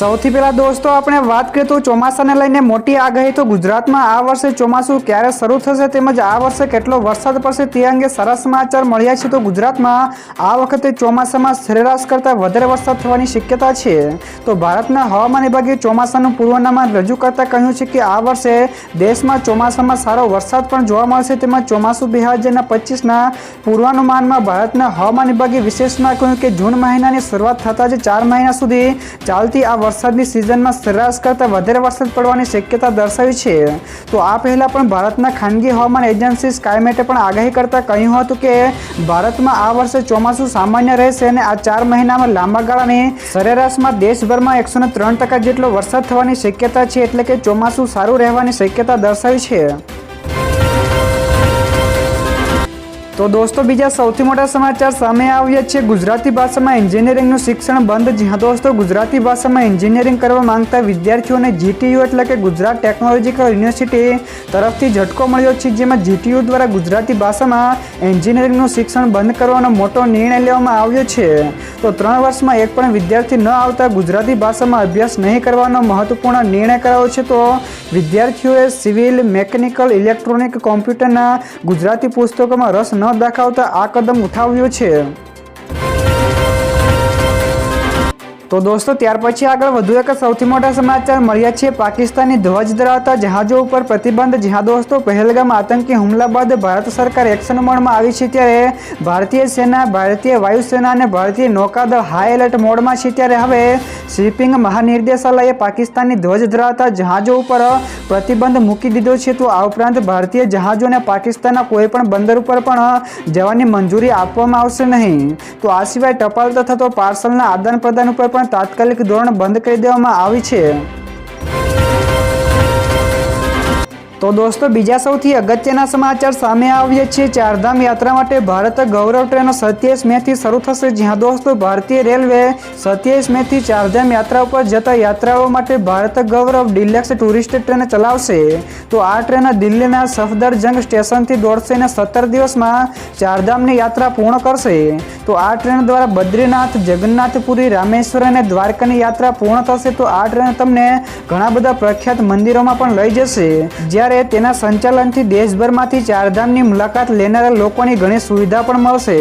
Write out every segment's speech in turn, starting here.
સૌથી પહેલાં દોસ્તો, આપણે વાત કરીએ તો ચોમાસાને લઈને મોટી આગાહી. તો ગુજરાતમાં આ વર્ષે ચોમાસું ક્યારે શરૂ થશે તેમજ આ વર્ષે કેટલો વરસાદ પડશે તે અંગે સારા સમાચાર મળ્યા છે. તો ગુજરાતમાં આ વખતે ચોમાસામાં સરેરાશ કરતાં વધારે વરસાદ થવાની શક્યતા છે. તો ભારતના હવામાન વિભાગે ચોમાસાનું પૂર્વાનુમાન રજૂ કરતાં કહ્યું છે કે આ વર્ષે દેશમાં ચોમાસામાં સારો વરસાદ પણ જોવા મળશે તેમજ ચોમાસું બે હજારના પચીસના પૂર્વાનુમાનમાં ભારતના હવામાન વિભાગે વિશેષમાં કહ્યું કે જૂન મહિનાની શરૂઆત થતાં જ ચાર મહિના સુધી ચાલતી આ વરસાદની સિઝનમાં સરેરાશ કરતાં વધારે વરસાદ પડવાની શક્યતા દર્શાવી છે. તો આ પહેલાં પણ ભારતના ખાનગી હવામાન એજન્સી સ્કાયમેટે પણ આગાહી કરતાં કહ્યું હતું કે ભારતમાં આ વર્ષે ચોમાસું સામાન્ય રહેશે અને આ ચાર મહિનામાં લાંબા ગાળાની સરેરાશમાં દેશભરમાં એકસો ત્રણ ટકા જેટલો વરસાદ થવાની શક્યતા છે એટલે કે ચોમાસું સારું રહેવાની શક્યતા દર્શાવી છે. તો દોસ્તો, બીજા સૌથી મોટા સમાચાર સામે આવ્યા છે. ગુજરાતી ભાષામાં એન્જિનિયરિંગનું શિક્ષણ બંધ જ્યાં દોસ્તો, ગુજરાતી ભાષામાં એન્જિનિયરિંગ કરવા માંગતા વિદ્યાર્થીઓને જીટીયુ એટલે કે ગુજરાત ટેકનોલોજીકલ યુનિવર્સિટી તરફથી ઝટકો મળ્યો છે, જેમાં જીટીયુ દ્વારા ગુજરાતી ભાષામાં એન્જિનિયરિંગનું શિક્ષણ બંધ કરવાનો મોટો નિર્ણય લેવામાં આવ્યો છે. તો ત્રણ વર્ષમાં એક પણ વિદ્યાર્થી ન આવતા ગુજરાતી ભાષામાં અભ્યાસ નહીં કરવાનો મહત્વપૂર્ણ નિર્ણય કરાયો છે. તો વિદ્યાર્થીઓએ સિવિલ, મેકેનિકલ, ઇલેક્ટ્રોનિક, કોમ્પ્યુટરના ગુજરાતી પુસ્તકોમાં રસ ન દાખવતા આ કદમ ઉઠાવ્યો છે. તો દોસ્તો, ત્યાર પછી આગળ વધુ એક સૌથી મોટા સમાચાર મળ્યા છે. પાકિસ્તાની ધ્વજ ધરાવતા જહાજો ઉપર પ્રતિબંધ, જ્યાં દોસ્તો પહેલગામ આતંકી હુમલા બાદ ભારત સરકાર એક્શન મોડમાં આવી છે ત્યારે ભારતીય સેના, ભારતીય વાયુસેના અને ભારતીય નૌકાદળ હાઈ એલર્ટ મોડમાં છે ત્યારે હવે શિપિંગ મહાનિર્દેશાલયે પાકિસ્તાની ધ્વજ ધરાવતા જહાજો ઉપર પ્રતિબંધ મૂકી દીધો છે. તો આ ઉપરાંત ભારતીય જહાજોને પાકિસ્તાનના કોઈ પણ બંદર ઉપર પણ જવાની મંજૂરી આપવામાં આવશે નહીં. તો આ સિવાય ટપાલ તથા તો પાર્સલના આદાન પ્રદાન ઉપર પણ તાત્કાલિક ધોરણ બંધ કરી દેવામાં આવી છે. તો દોસ્તો, બીજા સૌથી અગત્યના સમાચાર સામે આવ્યા છે ચારધામ યાત્રા માટે ભારત ગૌરવ ટ્રેન સત્યાવીસ મેથી શરૂ થશે. જ્યાં દોસ્તો, ભારતીય રેલવે સત્યાવીસ મેથી ચારધામ યાત્રા ઉપર જતા યાત્રાઓ માટે Bharat Gaurav deluxe tourist train ચલાવશે. તો આ ટ્રેન દિલ્હીના સફદરજંગ સ્ટેશનથી દોડશે અને સત્તર દિવસમાં ચારધામની યાત્રા પૂર્ણ કરશે. તો આ ટ્રેન દ્વારા બદ્રીનાથ, જગન્નાથપુરી, રામેશ્વર અને દ્વારકાની યાત્રા પૂર્ણ થશે તો આ ટ્રેન તમને ઘણા બધા પ્રખ્યાત મંદિરોમાં પણ લઈ જશે. જ્યારે તેના સંચાલનથી દેશભરમાંથી ચારધામની મુલાકાત લેનારા લોકોની ઘણી સુવિધા પણ મળશે.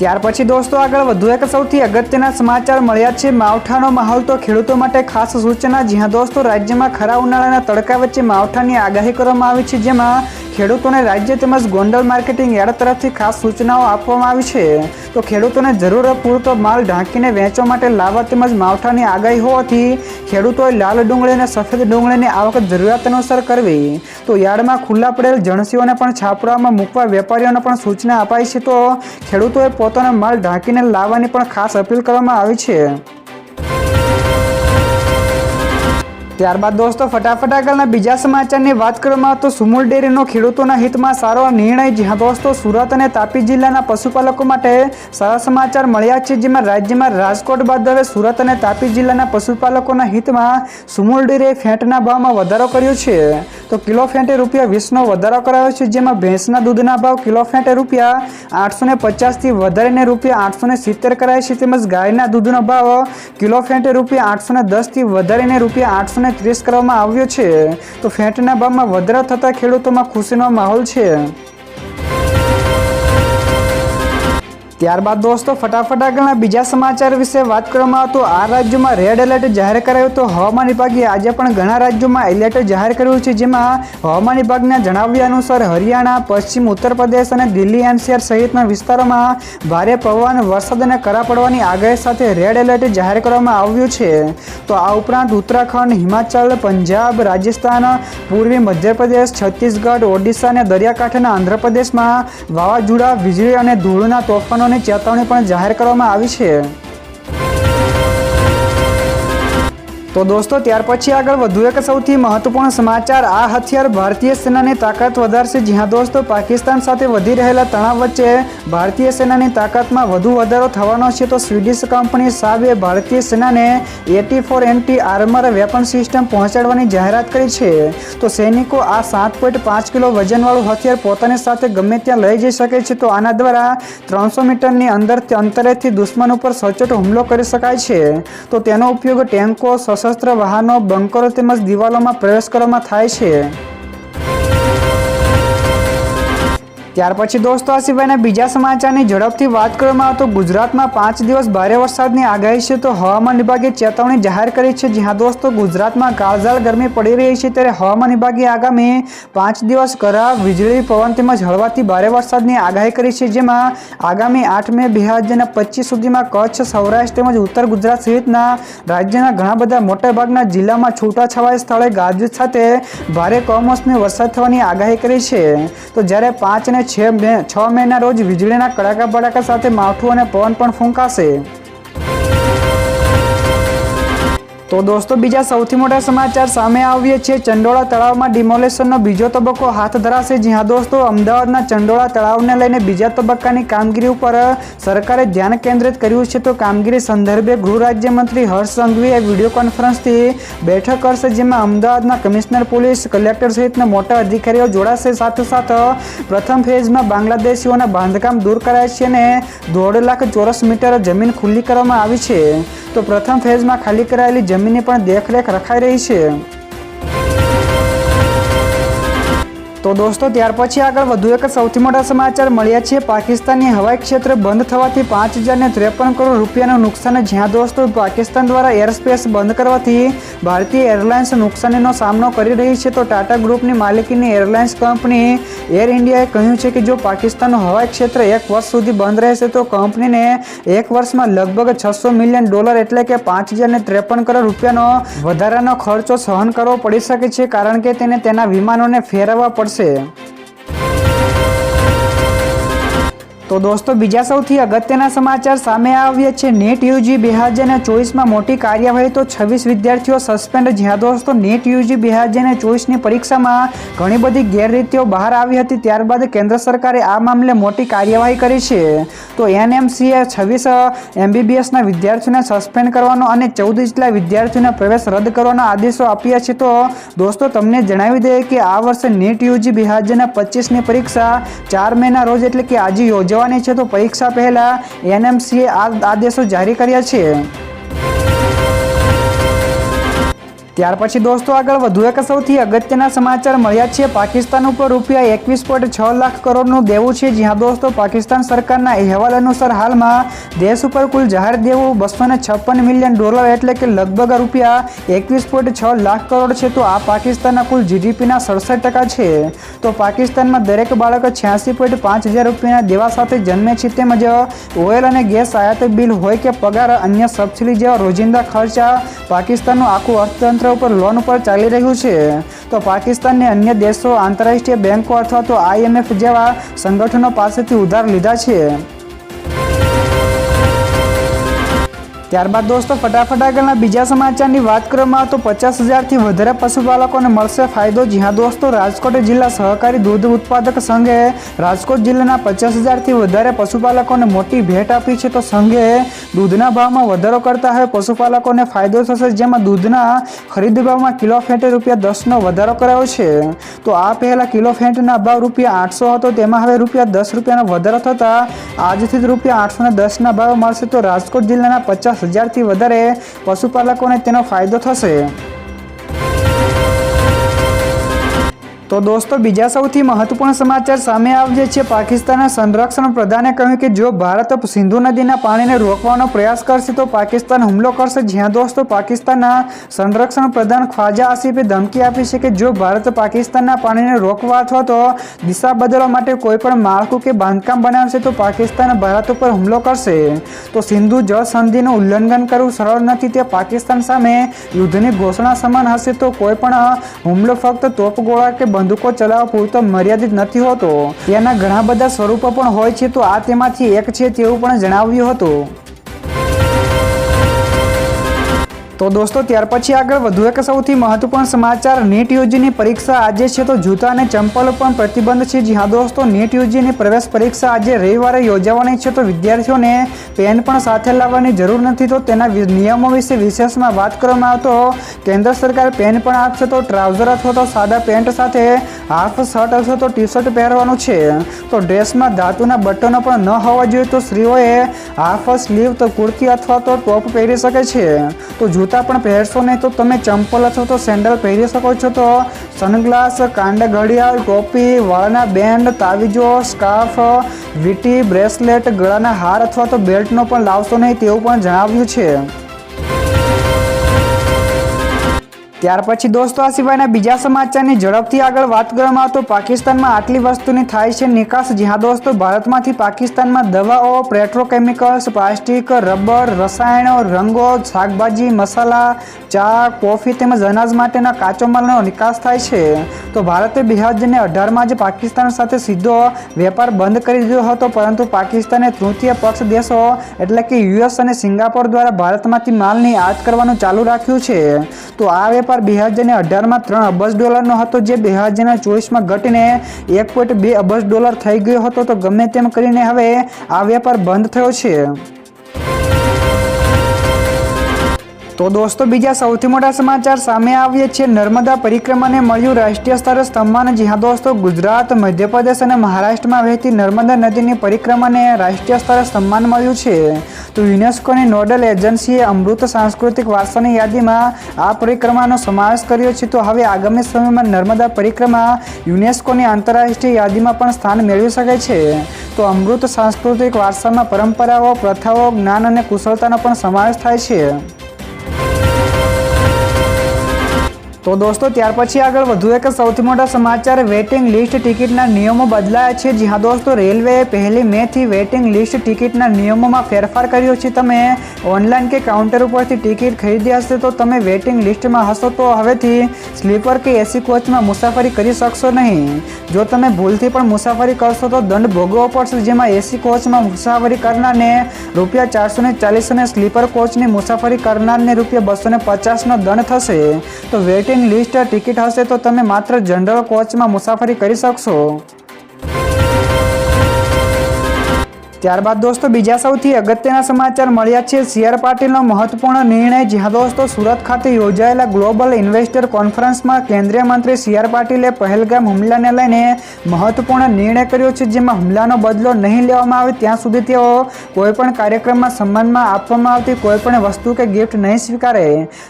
ત્યાર પછી દોસ્તો આગળ વધુ એક સૌથી અગત્યના સમાચાર મળ્યા છે. માવઠાનો માહોલ તો ખેડૂતો માટે ખાસ સૂચના, જ્યાં દોસ્તો રાજ્યમાં ખરા ઉનાળાના તડકા વચ્ચે માવઠાની આગાહી કરવામાં આવી છે, જેમાં ખેડૂતોને રાજ્ય તેમજ ગોંડલ માર્કેટિંગ યાર્ડ તરફથી ખાસ સૂચનાઓ આપવામાં આવી છે. તો ખેડૂતોને જરૂર પૂરતો માલ ઢાંકીને વેચવા માટે લાવવા તેમજ માવઠાની આગાહી હોવાથી ખેડૂતોએ લાલ ડુંગળી અને સફેદ ડુંગળીની આવક જરૂરિયાત અનુસાર કરવી. તો યાર્ડમાં ખુલ્લા પડેલ જણસીઓને પણ છાપરામાં મૂકવા વેપારીઓને પણ સૂચના અપાઈ છે. તો ખેડૂતોએ પોતાનો માલ ઢાંકીને લાવવાની પણ ખાસ અપીલ કરવામાં આવી છે. ત્યારબાદ દોસ્તો, ફટાફટ આગળના બીજા સમાચારની વાત કરવામાં તો સુમુલ ડેરીનો ખેડૂતોના હિતમાં સારો નિર્ણય જ્યાં દોસ્તો, સુરત અને તાપી જિલ્લાના પશુપાલકો માટે સારા સમાચાર મળ્યા છે, જેમાં રાજ્યમાં રાજકોટ બાદ હવે સુરત અને તાપી જિલ્લાના પશુપાલકોના હિતમાં સુમુલ ડેરીએ ફેંટના ભાવમાં વધારો કર્યો છે. તો કિલો ફેંટે રૂપિયા વીસનો વધારો કરાયો છે, જેમાં ભેંસના દૂધના ભાવ કિલો ફેંટે રૂપિયા આઠસો ને પચાસથી વધારીને રૂપિયા આઠસો ને સિત્તેર કરાય છે, તેમજ ગાયના દૂધનો ભાવ કિલો ફેંટે રૂપિયા આઠસો ને દસથી વધારીને રૂપિયા આઠસો ને ત્રીસ કરવામાં આવ્યો છે તો ફેંટના ભાવમાં વધારા થતાં ખેડૂતોમાં ખુશીનો માહોલ છે. ત્યારબાદ દોસ્તો, ફટાફટ આગળના બીજા સમાચાર વિશે વાત કરવામાં આવતો, આ રાજ્યોમાં રેડ એલર્ટ જાહેર કરાયું તો હવામાન વિભાગે આજે પણ ઘણા રાજ્યોમાં એલર્ટ જાહેર કર્યું છે, જેમાં હવામાન વિભાગના જણાવ્યા અનુસાર હરિયાણા, પશ્ચિમ ઉત્તર પ્રદેશ અને દિલ્હી, એનસીઆર સહિતના વિસ્તારોમાં ભારે પવન, વરસાદ અને કરા પડવાની આગાહી સાથે રેડ એલર્ટ જાહેર કરવામાં આવ્યું છે. તો આ ઉપરાંત ઉત્તરાખંડ, હિમાચલ, પંજાબ, રાજસ્થાન, પૂર્વી મધ્યપ્રદેશ, છત્તીસગઢ, ઓડિશા અને દરિયાકાંઠાના આંધ્રપ્રદેશમાં વાવાઝોડા, વીજળી અને ધૂળના તોફાનો ની ચેતવણી પણ જાહેર કરવામાં આવી છે. તો દોસ્તો, ત્યાર પછી આગળ વધુ એક સૌથી મહત્વપૂર્ણ સમાચાર. આ હથિયાર ભારતીય સેનાની તાકાત વધારશે. જ્યાં દોસ્તો, પાકિસ્તાન સાથે વધી રહેલા તણાવ વચ્ચે ભારતીય સેનાની તાકાતમાં વધુ વધારો થવાનો છે. તો સ્વીડિશ કંપની સાબે ભારતીય સેનાને AT four anti armour weapon system પહોંચાડવાની જાહેરાત કરી છે. તો સૈનિકો આ સાત પોઈન્ટ પાંચ કિલો વજનવાળું હથિયાર પોતાની સાથે ગમે ત્યાં લઈ જઈ શકે છે. તો આના દ્વારા ત્રણસો મીટરની અંદર અંતરેથી દુશ્મન ઉપર સચોટ હુમલો કરી શકાય છે. તો તેનો ઉપયોગ ટેન્કો સશસ્ત્ર વાહનો બંકરો તેમજ દિવાલોમાં પ્રવેશ કરવામાં થાય છે. ત્યાર પછી દોસ્તો, આ સિવાયના બીજા સમાચારની ઝડપથી વાત કરવામાં આવે તો ગુજરાતમાં પાંચ દિવસ ભારે વરસાદની આગાહી છે. તો હવામાન વિભાગે ચેતવણી જાહેર કરી છે. જ્યાં દોસ્તો, ગુજરાતમાં કાળઝાળ ગરમી પડી રહી છે ત્યારે હવામાન વિભાગે આગામી પાંચ દિવસ કરા વીજળી, પવન તેમજ હળવાથી ભારે વરસાદની આગાહી કરી છે. જેમાં આગામી આઠ મે બે હજાર પચીસ સુધીમાં કચ્છ, સૌરાષ્ટ્ર તેમજ ઉત્તર ગુજરાત સહિતના રાજ્યના ઘણા બધા મોટાભાગના જિલ્લામાં છૂટાછવાયા સ્થળે ગાજવીજ સાથે ભારે કમોસમી વરસાદ થવાની આગાહી કરી છે. તો જ્યારે પાંચ અને છ મે છ મેના રોજ વીજળીના કડાકા ભડાકા સાથે માવઠું અને પવન પણ ફૂંકાશે. તો દોસ્તો, બીજા સૌથી મોટા સમાચાર સામે આવીએ છીએ ચંડોળા તળાવમાં ડિમોલેશનનો બીજો તબક્કો હાથ ધરાશે. જ્યાં દોસ્તો, અમદાવાદના ચંડોળા તળાવને લઈને બીજા તબક્કાની કામગીરી ઉપર સરકારે ધ્યાન કેન્દ્રિત કર્યું છે. તો કામગીરી સંદર્ભે ગૃહ રાજ્યમંત્રી હર્ષ સંઘવીએ વીડિયો કોન્ફરન્સથી બેઠક કરશે, જેમાં અમદાવાદના કમિશનર, પોલીસ, કલેક્ટર સહિતના મોટા અધિકારીઓ જોડાશે. સાથે સાથે પ્રથમ ફેઝમાં બાંગ્લાદેશીઓના બાંધકામ દૂર કરાય છે અને દોઢ લાખ ચોરસ મીટર જમીન ખુલ્લી કરવામાં આવી છે. તો પ્રથમ ફેઝમાં ખાલી કરાયેલી જમીનની પણ દેખરેખ રખાઈ રહી છે. તો દોસ્તો, ત્યાર પછી આગળ વધુ એક સૌથી મોટા સમાચાર મળ્યા છે. પાકિસ્તાનની હવાઈ ક્ષેત્ર બંધ થવાથી પાંચ હજારને ત્રેપન કરોડ રૂપિયાનું નુકસાન જ્યાં દોસ્તો, પાકિસ્તાન દ્વારા એરસ્પેસ બંધ કરવાથી ભારતીય એરલાઇન્સ નુકસાનીનો સામનો કરી રહી છે. તો ટાટા ગ્રુપની માલિકીની એરલાઇન્સ કંપની એર ઇન્ડિયાએ કહ્યું છે કે જો પાકિસ્તાનનું હવાઈ ક્ષેત્ર એક વર્ષ સુધી બંધ રહેશે, તો કંપનીને એક વર્ષમાં લગભગ છસો મિલિયન ડોલર એટલે કે પાંચ હજારને ત્રેપન કરોડ રૂપિયાનો વધારાનો ખર્ચો સહન કરવો પડી શકે છે, કારણ કે તેને તેના વિમાનોને ફેરવવા પડશે você. તો દોસ્તો, બીજા સૌથી અગત્યના સમાચાર સામે આવ્યા છે. નેટ યુજી બે હજાર ચોવીસમાં મોટી કાર્યવાહી તો છવ્વીસ વિદ્યાર્થીઓ સસ્પેન્ડ જ્યાં દોસ્તો, નેટ યુજી બે હજાર ચોવીસની પરીક્ષામાં ઘણી બધી ગેરરીતિઓ બહાર આવી હતી. ત્યારબાદ કેન્દ્ર સરકારે આ મામલે મોટી કાર્યવાહી કરી છે. તો એનએમસીએ છવ્વીસ એમબીબીએસના વિદ્યાર્થીઓને સસ્પેન્ડ કરવાનો અને ચૌદ જેટલા વિદ્યાર્થીઓને પ્રવેશ રદ કરવાના આદેશો આપ્યા છે. તો દોસ્તો, તમને જણાવી દઈએ કે આ વર્ષે નેટ યુજી બે હજાર પચીસની પરીક્ષા ચાર મેના રોજ એટલે કે આજે યોજવા જવાની છે. તો પરીક્ષા પહેલાં એનએમસીએ આ આદેશો જારી કર્યા છે. ત્યાર પછી દોસ્તો આગળ વધુ એક સૌથી અગત્યના સમાચાર મળ્યા છે. પાકિસ્તાન ઉપર રૂપિયા એકવીસ પોઈન્ટ છ લાખ કરોડનું દેવું છે. જ્યાં દોસ્તો, પાકિસ્તાન સરકારના અહેવાલ અનુસાર હાલમાં દેશ ઉપર કુલ જાહેર દેવું બસો છપ્પન મિલિયન ડોલર એટલે કે લગભગ રૂપિયા એકવીસ પોઈન્ટ છ લાખ કરોડ છે. તો આ પાકિસ્તાનના કુલ જીડીપીના સડસઠ ટકા છે. તો પાકિસ્તાનમાં દરેક બાળક છ્યાસી પોઈન્ટ પાંચ હજાર રૂપિયાના દેવા સાથે જન્મે છે. તેમજ ઓઇલ અને ગેસ આયાત બિલ હોય કે પગાર અન્ય સબસિડી જેવા રોજિંદા ખર્ચા પાકિસ્તાનનું આખું અર્થતંત્ર ઉપર લોન ઉપર ચાલી રહ્યું છે. તો પાકિસ્તાનને અન્ય દેશો આંતરરાષ્ટ્રીય બેન્કો અથવા તો આઈએમએફ જેવા સંગઠનો પાસેથી ઉધાર લીધા છે. ત્યારબાદ દોસ્તો, ફટાફટ આગળના બીજા સમાચારની વાત કરવામાં તો પચાસ હજારથી વધારે પશુપાલકોને મળશે ફાયદો. જ્યાં દોસ્તો, રાજકોટ જિલ્લા સહકારી દૂધ ઉત્પાદક સંઘે રાજકોટ જિલ્લાના પચાસ હજારથી વધારે પશુપાલકોને મોટી ભેટ આપી છે. તો સંઘે દૂધના ભાવમાં વધારો કરતા હવે પશુપાલકોને ફાયદો થશે, જેમાં દૂધના ખરીદ ભાવમાં કિલો ફેટે રૂપિયા દસનો વધારો કરાયો છે. તો આ પહેલા કિલો ફેટના ભાવ રૂપિયા આઠસો હતો, તેમાં હવે રૂપિયા દસ રૂપિયાનો વધારો થતાં આજથી જ રૂપિયા આઠસો ને દસના ભાવ મળશે. તો રાજકોટ જિલ્લાના પચાસ હજારથી વધારે પશુપાલકોને તેનો ફાયદો થશે. તો દોસ્તો, બીજા સૌથી મહત્વપૂર્ણ સમાચાર સામે આવ્યા છે. પાકિસ્તાનના સંરક્ષણ પ્રધાને કહ્યું કે જો ભારત સિંધુ નદીના પાણીને રોકવાનો પ્રયાસ કરશે, તો પાકિસ્તાન હુમલો કરશે. જ્યાં દોસ્તો, પાકિસ્તાનના સંરક્ષણ પ્રધાન ખ્વાજા આસિફે ધમકી આપી છે કે જો ભારત પાકિસ્તાનના પાણીને રોકવા અથવા તો દિશા બદલવા માટે કોઈ પણ માળખું કે બાંધકામ બનાવશે, તો પાકિસ્તાન ભારત ઉપર હુમલો કરશે. તો સિંધુ જળ સંધિનું ઉલ્લંઘન કરવું સરળ નથી. તે પાકિસ્તાન સામે યુદ્ધની ઘોષણા સમાન હશે. તો કોઈપણ હુમલો ફક્ત તોપગોળા કે બંદૂકો ચલાવવા પૂરતો મર્યાદિત નથી હોતો. તેના ઘણા બધા સ્વરૂપો પણ હોય છે, તો આ તેમાંથી એક છે તેવું પણ જણાવ્યું હતું. તો દોસ્તો, ત્યાર પછી આગળ વધુ એક સૌથી મહત્વપૂર્ણ સમાચાર. નીટ યુજીની પરીક્ષા આજે છે તો જૂતા અને ચંપલ પણ પ્રતિબંધ છે. જી હા દોસ્તો, નીટ યુજીની પ્રવેશ પરીક્ષા આજે રવિવારે યોજાવાની છે તો વિદ્યાર્થીઓને પેન પણ સાથે લાવવાની જરૂર નથી તો તેના નિયમો વિશે વિશેષમાં વાત કરવામાં આવતો કેન્દ્ર સરકાર પેન પણ આપશે તો ટ્રાઉઝર અથવા તો સાદા પેન્ટ સાથે હાફ શર્ટ અથવા તો ટી શર્ટ પહેરવાનું છે. તો ડ્રેસમાં ધાતુના બટનો પણ ન હોવા જોઈએ તો સ્ત્રીઓએ હાફ સ્લીવ, તો કુર્તી અથવા તો ટોપ પહેરી શકે છે. તો જૂતા પણ પહેરશો નહીં તો તમે ચંપલ અથવા તો સેન્ડલ પહેરી શકો છો. તો સનગ્લાસ, કાંડા ઘડિયાળ, ટોપી, વાળના બેન્ડ, તાવીજો, સ્કાર્ફ, વીટી, બ્રેસલેટ, ગળાના હાર અથવા તો બેલ્ટનો પણ લાવશો નહીં તેવું પણ જણાવ્યું છે. ત્યાર પછી દોસ્તો, આ સિવાયના બીજા સમાચારની ઝડપથી આગળ વાત કરવામાં આવતો પાકિસ્તાનમાં આટલી વસ્તુની થાય છે નિકાસ. જ્યાં દોસ્તો, ભારતમાંથી પાકિસ્તાનમાં દવાઓ, પેટ્રોકેમિકલ્સ, પ્લાસ્ટિક, રબર, રસાયણો, રંગો, શાકભાજી, મસાલા, ચા, કોફી તેમજ અનાજ માટેના કાચો માલનો નિકાસ થાય છે. તો ભારતે બે હજાર અઢારમાં જ પાકિસ્તાન સાથે સીધો વેપાર બંધ કરી દીધો હતો, પરંતુ પાકિસ્તાને તૃતીય પક્ષ દેશો, એટલે કે યુએસ અને સિંગાપોર દ્વારા ભારતમાંથી માલની આયાત કરવાનું ચાલુ રાખ્યું છે. તો આ વેપાર બે હજારને અઢારમાં ત્રણ અબજ ડોલરનો હતો, જે બે હજારના ચોવીસમાં ઘટીને એક પોઈન્ટ બે અબજ ડોલર થઈ ગયો હતો. તો ગમે તેમ કરીને હવે આ વેપાર બંધ થયો છે. તો દોસ્તો, બીજા સૌથી મોટા સમાચાર સામે આવીએ છીએ. નર્મદા પરિક્રમાને મળ્યું રાષ્ટ્રીય સ્તરે સન્માન જ્યાં દોસ્તો, ગુજરાત, મધ્યપ્રદેશ અને મહારાષ્ટ્રમાં વહેતી નર્મદા નદીની પરિક્રમાને રાષ્ટ્રીય સ્તરે સન્માન મળ્યું છે. તો યુનેસ્કોની નોડલ એજન્સીએ અમૃત સાંસ્કૃતિક વારસાની યાદીમાં આ પરિક્રમાનો સમાવેશ કર્યો છે. તો હવે આગામી સમયમાં નર્મદા પરિક્રમા યુનેસ્કોની આંતરરાષ્ટ્રીય યાદીમાં પણ સ્થાન મેળવી શકે છે. તો અમૃત સાંસ્કૃતિક વારસામાં પરંપરાઓ, પ્રથાઓ, જ્ઞાન અને કુશળતાનો પણ સમાવેશ થાય છે. તો દોસ્તો, ત્યાર પછી આગળ વધુ એક સૌથી મોટા સમાચાર. વેટિંગ લિસ્ટ ટિકિટના નિયમો બદલાયા છે. જ્યાં દોસ્તો, રેલવેએ પહેલી મેથી વેઇટિંગ લિસ્ટ ટિકિટના નિયમોમાં ફેરફાર કર્યો છે. તમે ઓનલાઈન કે કાઉન્ટર ઉપરથી ટિકિટ ખરીદી હશે તો તમે વેટિંગ લિસ્ટમાં હશો તો હવેથી સ્લીપર કે એસી કોચમાં મુસાફરી કરી શકશો નહીં. જો તમે ભૂલથી પણ મુસાફરી કરશો તો દંડ ભોગવવો પડશે, જેમાં એસી કોચમાં મુસાફરી કરનારને રૂપિયા ચારસો ને ચાલીસ અને સ્લીપર કોચની મુસાફરી કરનારને રૂપિયા બસો ને પચાસનો દંડ થશે. તો વેટિંગ લિસ્ટ ટિકિટ હશે તો તમે માત્ર જનરલ કોચમાં મુસાફરી કરી શકશો. ત્યારબાદ દોસ્તો, બીજા સૌથી અગત્યના સમાચાર મળ્યા છે. સીઆર પાટીલનો મહત્વપૂર્ણ નિર્ણય જ્યાં દોસ્તો સુરત ખાતે યોજાયેલા ગ્લોબલ ઇન્વેસ્ટર કોન્ફરન્સમાં કેન્દ્રીય મંત્રી સીઆર પાટીલે પહેલગામ હુમલાને લઈને મહત્વપૂર્ણ નિર્ણય કર્યો છે. જેમાં હુમલાનો બદલો નહીં લેવામાં આવે ત્યાં સુધી તેઓ કોઈપણ કાર્યક્રમમાં સન્માનમાં આપવામાં આવતી કોઈપણ વસ્તુ કે ગિફ્ટ નહીં સ્વીકારે.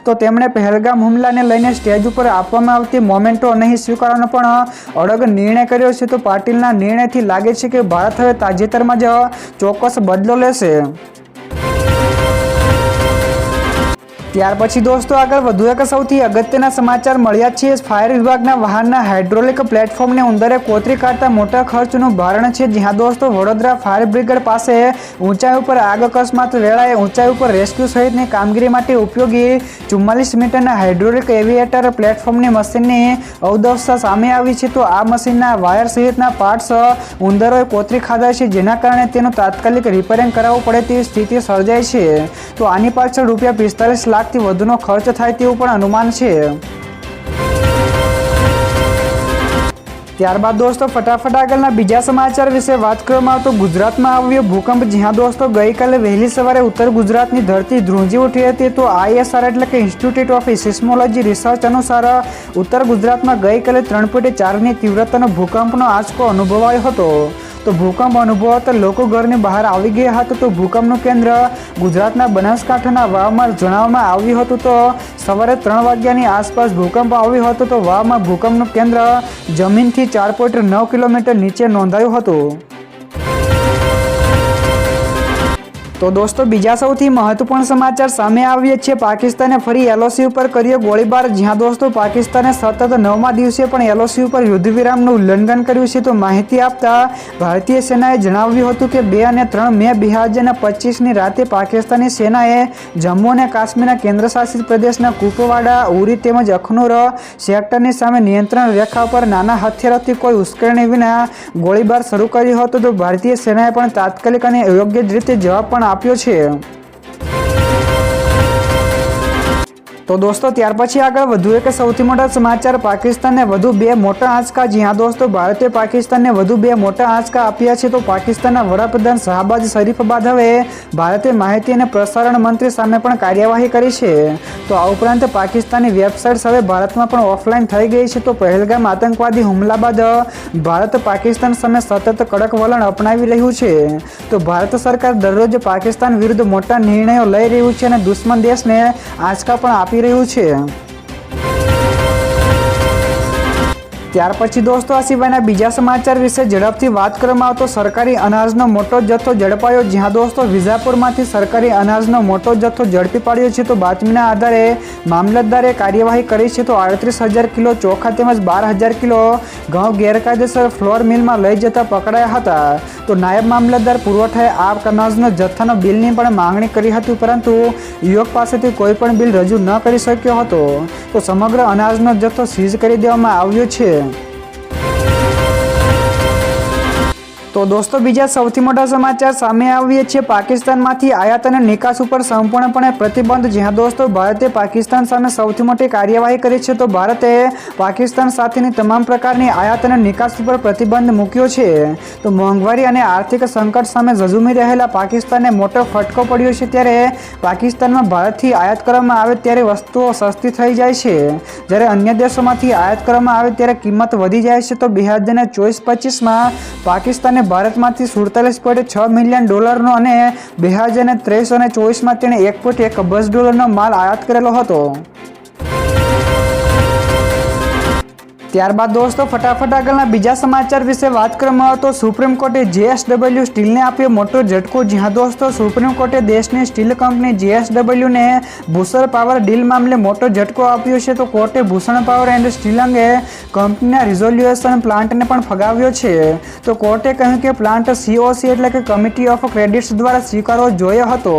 તો તેમણે પહેલગામ હુમલાને લઈને સ્ટેજ ઉપર આપવામાં આવતી મોમેન્ટો નહીં સ્વીકારવાનો પણ અડગ નિર્ણય કર્યો છે. તો પાટીલના નિર્ણયથી લાગે છે કે ભારત હવે તાજેતરમાં જ ચોક્કસ બદલો લેશે. ત્યાર પછી દોસ્તો આગળ વધુ એક સૌથી અગત્યના સમાચાર મળ્યા છે. ફાયર વિભાગના વાહનના હાઇડ્રોલિક પ્લેટફોર્મને ઉંદરે કોતરી કાઢતા મોટા ખર્ચનું ભારણ છે. જ્યાં દોસ્તો વડોદરા ફાયર બ્રિગેડ પાસે ઊંચાઈ ઉપર આગ અકસ્માત વેળાએ ઊંચાઈ ઉપર રેસ્ક્યુ સહિતની કામગીરી માટે ઉપયોગી ચુમ્માલીસ મીટરના હાઇડ્રોલિક એવિએટર પ્લેટફોર્મની મશીનની અવદવસ્થા સામે આવી છે. તો આ મશીનના વાયર સહિતના પાર્ટ્સ ઉંદરોએ કોતરી ખાધા છે, જેના કારણે તેનું તાત્કાલિક રિપેરિંગ કરાવવું પડે તેવી સ્થિતિ સર્જાય છે. તો આની પાછળ રૂપિયા પિસ્તાલીસ લાખથી વધુનો ખર્ચ થાય તેવું પણ અનુમાન છે. ત્યારબાદ દોસ્તો, ફટાફટ આગળના બીજા સમાચાર વિશે વાત કરવામાં આવતો ગુજરાતમાં આવ્યો ભૂકંપ. જ્યાં દોસ્તો, ગઈકાલે વહેલી સવારે ઉત્તર ગુજરાતની ધરતી ધ્રુંજી ઉઠી હતી તો આઈએસઆર એટલે કે ઇન્સ્ટિટ્યૂટ ઓફ સિસ્મોલોજી રિસર્ચ અનુસાર ઉત્તર ગુજરાતમાં ગઈકાલે ત્રણ પોઈન્ટ ચારની તીવ્રતાનો ભૂકંપનો આંચકો અનુભવાયો હતો. તો ભૂકંપ અનુભવાતા લોકો ઘરની બહાર આવી ગયા હતા તો ભૂકંપનું કેન્દ્ર ગુજરાતના બનાસકાંઠાના વાવમાં જણાવવામાં આવ્યું હતું તો સવારે ત્રણ વાગ્યાની આસપાસ ભૂકંપ આવ્યો હતો તો વાવમાં ભૂકંપનું કેન્દ્ર જમીનથી ચાર પોઈન્ટ નવ કિલોમીટર નીચે નોંધાયું હતું. તો દોસ્તો, બીજા સૌથી મહત્વપૂર્ણ સમાચાર સામે આવીએ છીએ. પાકિસ્તાને ફરી એલઓસી ઉપર કર્યો ગોળીબાર. જ્યાં દોસ્તો, પાકિસ્તાને સતત નવમા દિવસે પણ એલઓસી ઉપર યુદ્ધ વિરામનું ઉલ્લંઘન કર્યું છે. તો માહિતી આપતા ભારતીય સેનાએ જણાવ્યું હતું કે બે અને ત્રણ મે બે હજાર પચીસની રાતે પાકિસ્તાની સેનાએ જમ્મુ અને કાશ્મીરના કેન્દ્રશાસિત પ્રદેશના કુપવાડા, ઉરી તેમજ અખનૂર સેક્ટરની સામે નિયંત્રણ રેખા પર નાના હથિયારોથી કોઈ ઉશ્કેરણી વિના ગોળીબાર શરૂ કર્યો હતો. તો ભારતીય સેનાએ પણ તાત્કાલિક અને યોગ્ય રીતે જવાબ પણ આપ્યો છે તો દોસ્તો, ત્યાર પછી આગળ વધુ એક સૌથી મોટા સમાચાર. પાકિસ્તાનને વધુ બે મોટા આંચકા જ્યાં દોસ્તો, ભારતે પાકિસ્તાનને વધુ બે મોટા આંચકા આપ્યા છે. તો પાકિસ્તાનના વડાપ્રધાન શાહબાજ શરીફ બાદ હવે ભારતે માહિતી અને પ્રસારણ મંત્રી સામે પણ કાર્યવાહી કરી છે. તો આ ઉપરાંત પાકિસ્તાની વેબસાઇટ્સ હવે ભારતમાં પણ ઓફલાઈન થઈ ગઈ છે. તો પહેલગામ આતંકવાદી હુમલા બાદ ભારત પાકિસ્તાન સામે સતત કડક વલણ અપનાવી રહ્યું છે. તો ભારત સરકાર દરરોજ પાકિસ્તાન વિરુદ્ધ મોટા નિર્ણયો લઈ રહ્યું છે અને દુશ્મન દેશને આંચકા પણ આપી રહ્યું છે. ત્યાર પછી દોસ્તો, આ સિવાયના બીજા સમાચાર વિશે ઝડપથી વાત કરવામાં આવતો સરકારી અનાજનો મોટો જથ્થો ઝડપાયો. જ્યાં દોસ્તો, વિજાપુરમાંથી સરકારી અનાજનો મોટો જથ્થો ઝડપી પાડ્યો છે, તો બાતમીના આધારે મામલતદારે કાર્યવાહી કરી છે, તો આડત્રીસ હજાર કિલો ચોખા તેમજ બાર હજાર કિલો ઘઉં ગેરકાયદેસર ફ્લોર મિલમાં લઈ જતા પકડાયા હતા. તો નાયબ મામલતદાર પુરવઠાએ આ અનાજનો જથ્થાનો બિલની પણ માંગણી કરી હતી, પરંતુ યુવક પાસેથી કોઈ પણ બિલ રજૂ ન કરી શક્યો હતો. તો સમગ્ર અનાજનો જથ્થો સીઝ કરી દેવામાં આવ્યો છે. તો દોસ્તો, બીજા સૌથી મોટા સમાચાર સામે આવીએ છીએ. પાકિસ્તાનમાંથી આયાત અને નિકાસ ઉપર સંપૂર્ણપણે પ્રતિબંધ. જ્યાં દોસ્તો, ભારતે પાકિસ્તાન સામે સૌથી મોટી કાર્યવાહી કરી છે. તો ભારતે પાકિસ્તાન સાથેની તમામ પ્રકારની આયાત અને નિકાસ ઉપર પ્રતિબંધ મૂક્યો છે. તો મોંઘવારી અને આર્થિક સંકટ સામે ઝઝુમી રહેલા પાકિસ્તાનને મોટો ફટકો પડ્યો છે. ત્યારે પાકિસ્તાનમાં ભારતથી આયાત કરવામાં આવે ત્યારે વસ્તુઓ સસ્તી થઈ જાય છે. જ્યારે અન્ય દેશોમાંથી આયાત કરવામાં આવે ત્યારે કિંમત વધી જાય છે. તો બે હજાર ચોવીસ પચીસમાં પાકિસ્તાને ભારતમાંથી સુડતાલીસ પોઈન્ટ છ મિલિયન ડોલરનો અને બે હજાર ત્રેવીસ અને ચોવીસમાં તેણે એક પોઈન્ટ એક અબજ ડોલરનો માલ આયાત કરેલો હતો. ત્યારબાદ દોસ્તો, ફટાફટ આગળના બીજા સમાચાર વિશે વાત કરવામાં આવે તો સુપ્રીમ કોર્ટે જેએસડબલ્યુ સ્ટીલને આપ્યો મોટો ઝટકો. જ્યાં દોસ્તો, સુપ્રીમ કોર્ટે દેશની સ્ટીલ કંપની જેએસડબલ્યુને ભૂષણ પાવર ડીલ મામલે મોટો ઝટકો આપ્યો છે. તો કોર્ટે ભૂષણ પાવર એન્ડ સ્ટીલ અંગે કંપનીના રિઝોલ્યુશન પ્લાન્ટને પણ ફગાવ્યો છે. તો કોર્ટે કહ્યું કે પ્લાન્ટ સીઓસી એટલે કે કમિટી ઓફ ક્રેડિટ્સ દ્વારા સ્વીકારવો જોયો હતો.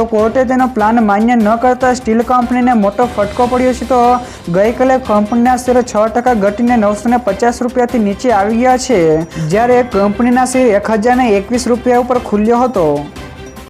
તો કોર્ટે તેનો પ્લાન માન્ય ન કરતા સ્ટીલ કંપનીને મોટો ફટકો પડ્યો છે. તો ગઈકાલે કંપનીના શેર છ ટકા ઘટીને નવસો ને પચાસ રૂપિયાથી નીચે આવી ગયા છે. જ્યારે કંપનીના શેર એક હજાર એકવીસ રૂપિયા ઉપર ખુલ્યો હતો.